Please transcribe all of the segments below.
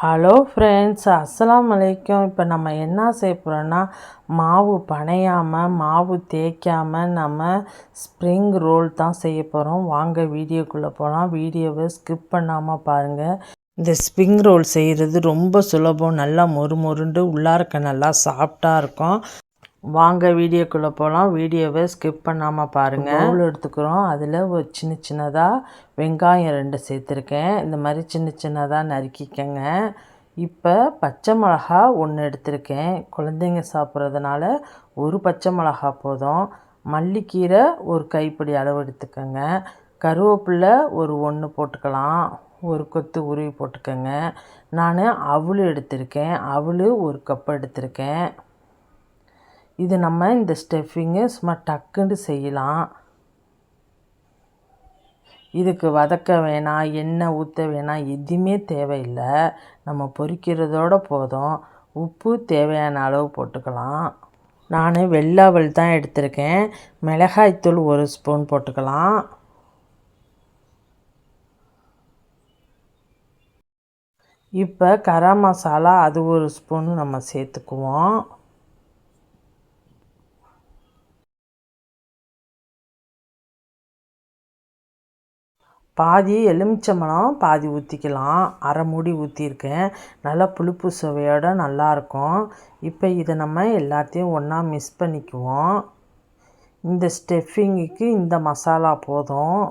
Hello friends அஸ்லாம் அலைக்கும் இப்போ நம்ம என்ன செய்ய போகிறோன்னா மாவு பனையாமல் மாவு தேய்க்காமல் நம்ம ஸ்ப்ரிங் ரோல் தான் செய்ய போகிறோம் வாங்க வீடியோக்குள்ளே போகலாம் வீடியோவை ஸ்கிப் பண்ணாமல் பாருங்கள் இந்த ஸ்ப்ரிங் ரோல் செய்கிறது ரொம்ப சுலபம். நல்லா மொறு மொருண்டு உள்ளார்க்க நல்லா சாஃப்டாக இருக்கும். வாங்க வீடியோக்குள்ளே போகலாம் வீடியோவை ஸ்கிப் பண்ணாமல் பாருங்கள் பவுல் எடுத்துக்கிறோம். அதில் ஒரு சின்ன சின்னதாக வெங்காயம் ரெண்டு சேர்த்துருக்கேன். இந்த மாதிரி சின்ன சின்னதாக நறுக்கிக்கங்க. இப்போ பச்சை மிளகா ஒன்று எடுத்திருக்கேன். குழந்தைங்க சாப்பிட்றதுனால ஒரு பச்சை மிளகா போதும். மல்லிக்கீரை ஒரு கைப்பிடி அளவு எடுத்துக்கோங்க. கருவேப்பிலை ஒரு ஒன்று போட்டுக்கலாம். ஒரு கொத்து உருவி போட்டுக்கோங்க. நான் அவல் எடுத்திருக்கேன். அவளு ஒரு கப் எடுத்திருக்கேன். இது நம்ம இந்த ஸ்டெஃபிங்கு சும்மா டக்குன்னு செய்யலாம். இதுக்கு வதக்க வேணாம் எண்ணெய் ஊற்ற வேணாம் எதுவுமே தேவையில்லை. நம்ம பொரிக்கிறதோட போதும். உப்பு தேவையான அளவு போட்டுக்கலாம். நான் வெள்ளாவல் தான் எடுத்திருக்கேன். மிளகாய்த்தூள் ஒரு ஸ்பூன் போட்டுக்கலாம். இப்போ கரம் மசாலா அது ஒரு ஸ்பூன் நம்ம சேர்த்துக்குவோம். பாதி எலுமிச்சம்பழம் பாதி ஊற்றிக்கலாம் அரை மூடி ஊற்றிருக்கேன் நல்லா புளிப்பு சுவையோட நல்லாயிருக்கும். இப்போ இதை நம்ம எல்லாத்தையும் ஒன்றா மிக்ஸ் பண்ணிக்குவோம். இந்த ஸ்டெஃபிங்குக்கு இந்த மசாலா போதும்.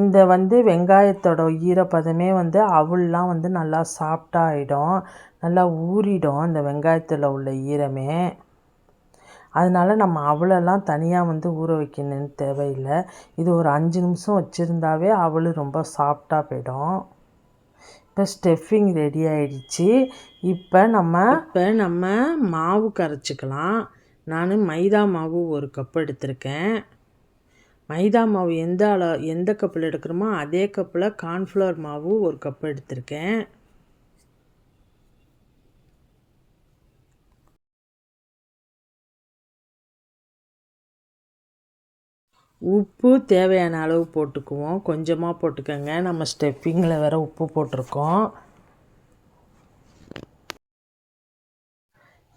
இந்த வந்து வெங்காயத்தோட ஈரப்பதமே வந்து அவுள்லாம் வந்து நல்லா சாஃப்டாகிடும் நல்லா ஊறிடும் இந்த வெங்காயத்தில் உள்ள ஈரமே. அதனால் நம்ம அவலெல்லாம் தனியாக வந்து ஊற வைக்கணும்னு தேவையில்லை. இது ஒரு அஞ்சு நிமிஷம் வச்சுருந்தாவே அவள் ரொம்ப சாஃப்டாக போயிடும். இப்போ ஸ்டெஃபிங் ரெடி ஆயிடுச்சு. இப்போ நம்ம இப்போ நம்ம மாவு கரைச்சிக்கலாம். நான் மைதா மாவு ஒரு கப் எடுத்திருக்கேன். மைதா மாவு எந்த அள எந்த கப்பில் எடுக்கிறோமோ அதே கப்பில் கார்ன்ஃப்ளவர் மாவு ஒரு கப் எடுத்திருக்கேன். உப்பு தேவையான அளவு போட்டுக்குவோம். கொஞ்சமாக போட்டுக்கோங்க. நம்ம ஸ்டெப்பிங்கில் வேறு உப்பு போட்டிருக்கோம்.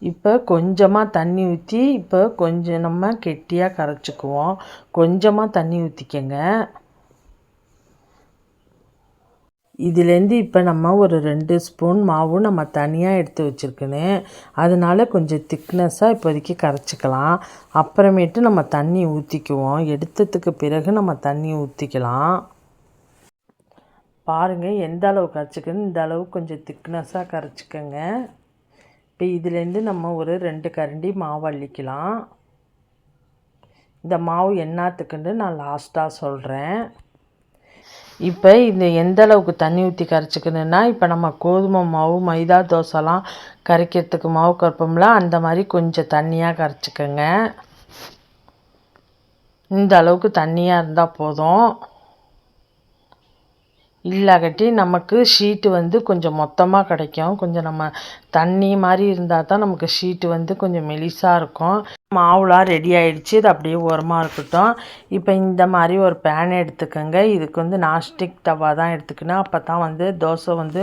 இப்போ கொஞ்சமாக தண்ணி ஊற்றி இப்போ கொஞ்சம் நம்ம கெட்டியாக கரைச்சிக்குவோம். கொஞ்சமாக தண்ணி ஊற்றிக்கங்க இதுலேருந்து இப்போ நம்ம ஒரு ரெண்டு ஸ்பூன் மாவும் நம்ம தனியாக எடுத்து வச்சுருக்கேன்னு அதனால் கொஞ்சம் திக்னஸ்ஸாக இப்போதைக்கு கரைச்சிக்கலாம். அப்புறமேட்டு நம்ம தண்ணி ஊற்றிக்குவோம். எடுத்ததுக்கு பிறகு நம்ம தண்ணி ஊற்றிக்கலாம். பாருங்கள் எந்த அளவு கரைச்சிக்கணும் இந்த அளவு கொஞ்சம் திக்னஸ்ஸாக கரைச்சிக்கோங்க. இப்போ இதுலேருந்து நம்ம ஒரு ரெண்டு கரண்டி மாவு அள்ளிக்கலாம். இந்த மாவு என்னத்துக்குன்னு நான் லாஸ்ட்டாக சொல்கிறேன். இப்போ இந்த எந்த அளவுக்கு தண்ணி ஊற்றி கரைச்சிக்கணுன்னா இப்போ நம்ம கோதுமை மாவு மைதா தோசைலாம் கரைக்கிறதுக்கு மாவு கரைப்போம்ல அந்த மாதிரி கொஞ்சம் தண்ணியாக கரைச்சிக்கோங்க. இந்த அளவுக்கு தண்ணியாக இருந்தால் போதும். இல்லாகட்டி நமக்கு ஷீட்டு வந்து கொஞ்சம் மொத்தமாக கிடைக்கும். கொஞ்சம் நம்ம தண்ணி மாதிரி இருந்தால் தான் நமக்கு ஷீட்டு வந்து கொஞ்சம் மெலிசாக இருக்கும். மாவுலாம் ரெடி ஆகிடுச்சி இது அப்படியே உரமாக இருக்கட்டும். இப்போ இந்த மாதிரி ஒரு பேன் எடுத்துக்கோங்க. இதுக்கு வந்து நாஸ்டிக் தவா தான் எடுத்துக்கணும். அப்போ தான் வந்து தோசை வந்து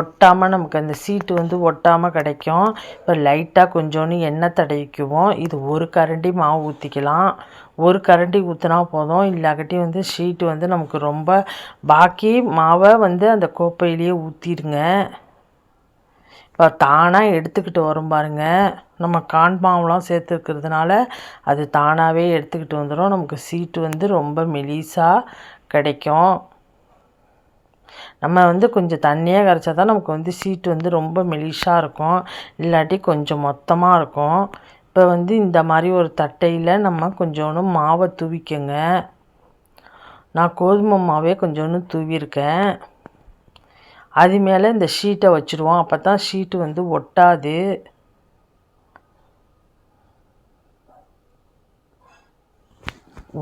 ஒட்டாமல் நமக்கு அந்த சீட்டு வந்து ஒட்டாமல் கிடைக்கும். இப்போ லைட்டாக கொஞ்சோண்டு எண்ணெய் தடவிக்குவோம். இது ஒரு கரண்டி மாவு ஊற்றிக்கலாம் ஒரு கரண்டி ஊற்றினா போதும். இல்லாக்கட்டி வந்து ஷீட்டு வந்து நமக்கு ரொம்ப பாக்கி மாவை வந்து அந்த கோப்பையிலேயே ஊற்றிடுங்க தானாக எடுத்துக்கிட்டு வரும் பாருங்கள் நம்ம கான் சேர்த்துருக்கிறதுனால அது தானாகவே எடுத்துக்கிட்டு வந்துடும் நமக்கு சீட்டு வந்து ரொம்ப மெலிசாக கிடைக்கும். நம்ம வந்து கொஞ்சம் தண்ணியாக கரைச்சா தான் நமக்கு வந்து சீட்டு வந்து ரொம்ப மெலிஷாக இருக்கும். இல்லாட்டி கொஞ்சம் மொத்தமாக இருக்கும். இப்போ வந்து இந்த மாதிரி ஒரு தட்டையில் நம்ம கொஞ்சோண்டு மாவை தூவிக்கங்க. நான் கோதுமை மாவே கொஞ்சோண்டு தூவியிருக்கேன். அது மேலே இந்த ஷீட்டை வச்சுருவோம். அப்போ தான் ஷீட்டு வந்து ஒட்டாது.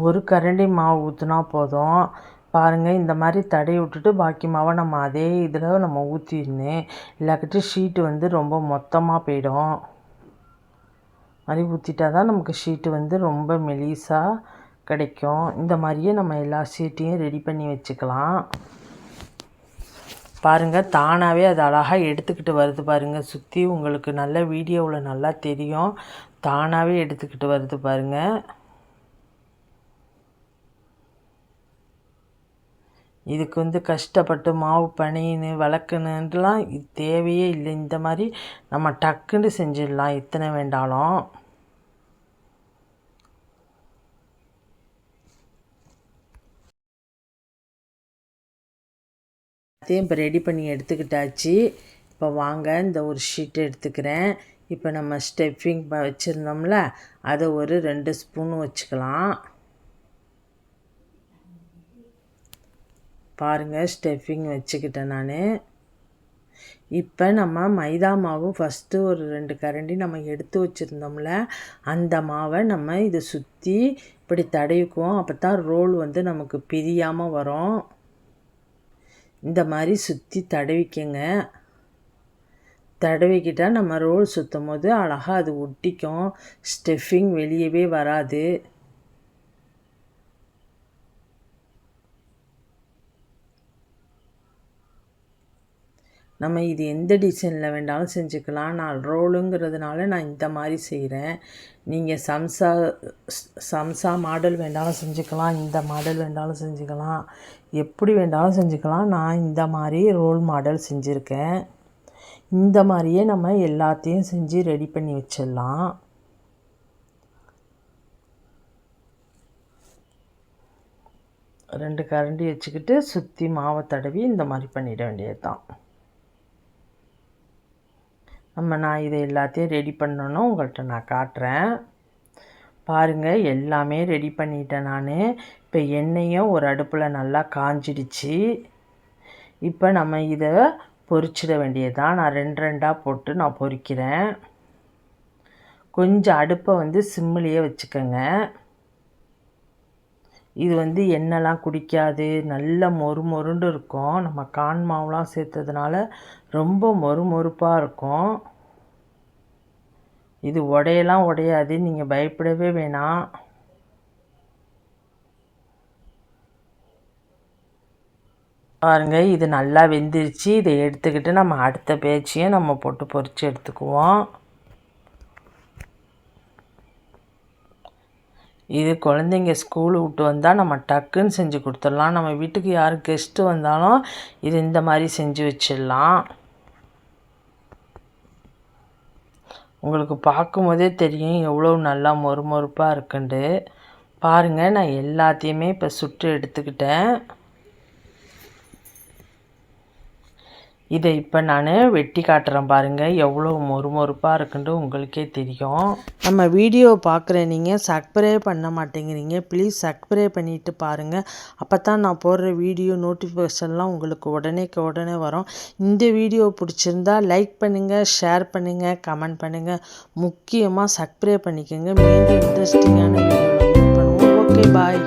ஒரு கரண்டி மாவு ஊற்றினா போதும். பாருங்கள் இந்த மாதிரி தடவி விட்டுட்டு பாக்கி மாவை நம்ம அதே இதில் நம்ம ஊற்றிடணும் இல்லாக்கிட்டு ஷீட்டு வந்து ரொம்ப மொத்தமாக போயிடும். மாதிரி ஊற்றிட்டா தான் நமக்கு ஷீட்டு வந்து ரொம்ப மெலிசாக கிடைக்கும். இந்த மாதிரியே நம்ம எல்லா ஷீட்டையும் ரெடி பண்ணி வச்சுக்கலாம். பாருங்கள் தானாகவே அது அழகாக எடுத்துக்கிட்டு வருது பாருங்கள் சுற்றி உங்களுக்கு நல்ல வீடியோவில் நல்லா தெரியும். தானாகவே எடுத்துக்கிட்டு வருது பாருங்கள் இதுக்கு வந்து கஷ்டப்பட்டு மாவு பனின்னு விளக்குனுலாம் இது தேவையே இல்லை. இந்த மாதிரி நம்ம டக்குன்னு செஞ்சிடலாம் எத்தனை வேண்டாலும். அதையும் இப்போ ரெடி பண்ணி எடுத்துக்கிட்டாச்சு. இப்போ வாங்க இந்த ஒரு ஷீட் எடுத்துக்கிறேன். இப்போ நம்ம ஸ்டெஃபிங் வச்சுருந்தோம்ல அதை ஒரு ரெண்டு ஸ்பூன் வச்சுக்கலாம். பாருங்கள் ஸ்டெஃபிங் வச்சுக்கிட்டேன் நான். இப்போ நம்ம மைதா மாவு ஃபஸ்ட்டு ஒரு ரெண்டு கரண்டி நம்ம எடுத்து வச்சுருந்தோம்ல அந்த மாவை நம்ம இதை சுற்றி இப்படி தடவிக்குவோம். அப்போ தான் ரோல் வந்து நமக்கு பிரியாமல் வரும். இந்த மாதிரி சுற்றி தடவிக்கங்க. தடவிக்கிட்டால் நம்ம ரோல் சுற்றும் போது அழகாக அது ஒட்டிக்கும். ஸ்டெஃபிங் வெளியவே வராது. நம்ம இது எந்த டிசைனில் வேண்டாலும் செஞ்சுக்கலாம். நான் ரோலுங்கிறதுனால நான் இந்த மாதிரி செய்கிறேன். நீங்கள் சம்சா சம்சா மாடல் வேண்டாலும் செஞ்சுக்கலாம். இந்த மாடல் வேண்டாலும் செஞ்சுக்கலாம். எப்படி வேண்டாலும் செஞ்சுக்கலாம். நான் இந்த மாதிரி ரோல் மாடல் செஞ்சுருக்கேன். இந்த மாதிரியே நம்ம எல்லாத்தையும் செஞ்சு ரெடி பண்ணி வச்சிடலாம். ரெண்டு கரண்டி வச்சுக்கிட்டு சுற்றி மாவை தடவி இந்த மாதிரி பண்ணிட வேண்டியது தான் நம்ம நான் இதை எல்லாத்தையும் ரெடி பண்ணணும். உங்கள்கிட்ட நான் காட்டுறேன். பாருங்கள் எல்லாமே ரெடி பண்ணிட்டேன் நான். இப்போ எண்ணெயும் ஒரு அடுப்பில் நல்லா காஞ்சிடுச்சு. இப்போ நம்ம இதை பொறிச்சிட வேண்டியதான் நான் ரெண்டு ரெண்டாக போட்டு நான் பொறிக்கிறேன் கொஞ்சம் அடுப்பை வந்து சிம்மிலேயே வச்சுக்கோங்க. இது வந்து எண்ணெய்லாம் குடிக்காது. நல்ல மொறு மொருண்டு இருக்கும். நம்ம கான் மாவுலாம் சேர்த்ததுனால ரொம்ப மொறு மொறுப்பாக இருக்கும். இது உடையெல்லாம் உடையாது. நீங்கள் பயப்படவே வேணாம். பாருங்கள் இது நல்லா வெந்துருச்சு. இதை எடுத்துக்கிட்டு நம்ம அடுத்த பேச்சையும் நம்ம போட்டு பொறிச்சு எடுத்துக்குவோம். இது குழந்தைங்க ஸ்கூலு விட்டு வந்தால் நம்ம டக்குன்னு செஞ்சு கொடுத்துடலாம். நம்ம வீட்டுக்கு யார் கெஸ்ட்டு வந்தாலும் இது இந்த மாதிரி செஞ்சு வச்சிடலாம். உங்களுக்கு பார்க்கும்போதே தெரியும் எவ்வளோ நல்லா மொறுமொறுப்பாக இருக்குண்டு இருக்குன்ட்டு. பாருங்கள் நான் எல்லாத்தையுமே இப்போ சுட்டு எடுத்துக்கிட்டேன். இதை இப்போ நான் வெட்டி காட்டுறேன் பாருங்கள் எவ்வளோ மொறுமொறுப்பாக இருக்குன்ட்டு உங்களுக்கே தெரியும். நம்ம வீடியோ பார்க்குற நீங்கள் சக்ப்ரே பண்ண மாட்டேங்கிறீங்க. ப்ளீஸ் சப்ஸ்கிரைப் பண்ணிவிட்டு பாருங்கள் அப்போ தான் நான் போடுற வீடியோ நோட்டிஃபிகேஷன்லாம் உங்களுக்கு உடனேக்கு உடனே வரும். இந்த வீடியோ பிடிச்சிருந்தா லைக் பண்ணுங்கள் ஷேர் பண்ணுங்கள் கமெண்ட் பண்ணுங்கள் முக்கியமாக சப்ஸ்கிரைப் பண்ணிக்கோங்க. மீண்டும் இன்ட்ரெஸ்டிங்கான வீடியோவில் மீட் பண்ணுவோம். Okay bye.